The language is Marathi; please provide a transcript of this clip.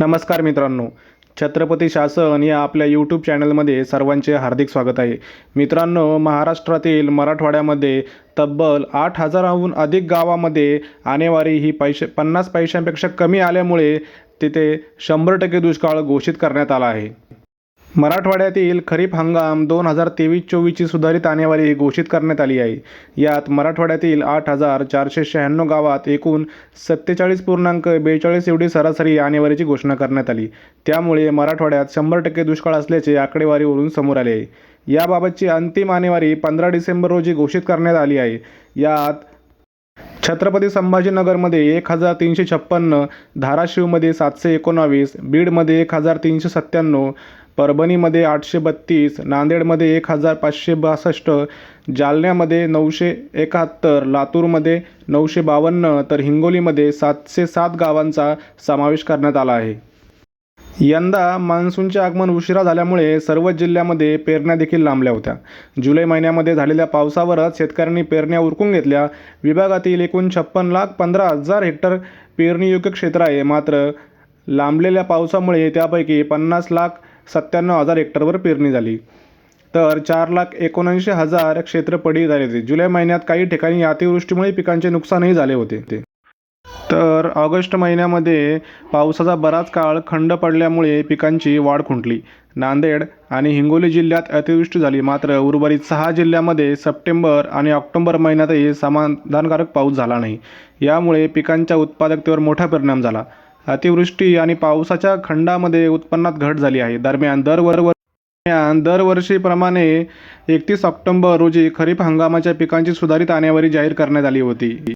नमस्कार मित्रांनो. छत्रपती शासन या आपल्या यूट्यूब चॅनलमध्ये सर्वांचे हार्दिक स्वागत आहे. मित्रांनो महाराष्ट्रातील मराठवाड्यामध्ये तब्बल आठ हजाराहून अधिक गावामध्ये आणेवारी ही पैसे पन्नास पैशांपेक्षा कमी आल्यामुळे तिथे शंभर टक्के दुष्काळ घोषित करण्यात आला आहे. मराठवाड्यातील खरीप हंगाम दोन हजार तेवीस चोवीसची सुधारित आणेवारी घोषित करण्यात आली आहे. यात मराठवाड्यातील आठ हजार चारशे शहाण्णव गावात एकूण सत्तेचाळीस पूर्णांक बेचाळीस एवढी सरासरी आणेवारीची घोषणा करण्यात आली. त्यामुळे मराठवाड्यात शंभर टक्के दुष्काळ असल्याचे आकडेवारीवरून समोर आले आहे. याबाबतची अंतिम आणेवारी पंधरा डिसेंबर रोजी घोषित करण्यात आली आहे. यात छत्रपती संभाजीनगरमध्ये एक हजार तीनशे छप्पन्न धाराशिवमध्ये सातशे एकोणावीस बीडमध्ये एक हजार तीनशे सत्त्याण्णव परभणीमध्ये आठशे बत्तीस नांदेडमध्ये एक हजार पाचशे बासष्ट जालन्यामध्ये नऊशे एकाहत्तर लातूरमध्ये नऊशे बावन्न तर हिंगोलीमध्ये सातशे सात गावांचा समावेश करण्यात आला आहे. यंदा मान्सूनचे आगमन उशिरा झाल्यामुळे सर्वच जिल्ह्यामध्ये पेरण्या देखील लांबल्या होत्या. जुलै महिन्यामध्ये झालेल्या पावसावरच शेतकऱ्यांनी पेरण्या उरकून घेतल्या. विभागातील एकूण छप्पन लाख पंधरा हजार हेक्टर पेरणीयोग्य क्षेत्र आहे. मात्र लांबलेल्या पावसामुळे त्यापैकी पन्नास लाख सत्त्याण्णव हजार हेक्टरवर पेरणी झाली. तर चार लाख एकोणऐंशी हजार क्षेत्र पडी झाले होते. जुलै महिन्यात काही ठिकाणी अतिवृष्टीमुळे पिकांचे नुकसानही झाले होते. तर ऑगस्ट महिन्यामध्ये पावसाचा बराच काळ खंड पडल्यामुळे पिकांची वाढ खुंटली. नांदेड आणि हिंगोली जिल्ह्यात अतिवृष्टी झाली. मात्र उर्वरित सहा जिल्ह्यामध्ये सप्टेंबर आणि ऑक्टोबर महिन्यातही समाधानकारक पाऊस झाला नाही. यामुळे पिकांच्या उत्पादकतेवर मोठा परिणाम झाला. अतिवृष्टी आणि पावसाच्या खंडामध्ये उत्पन्नात घट झाली आहे. दरम्यान दरवर दरम्यान दरवर्षीप्रमाणे एकतीस ऑक्टोंबर रोजी खरीप हंगामाच्या पिकांची सुधारित आणेवारी जाहीर करण्यात आली होती.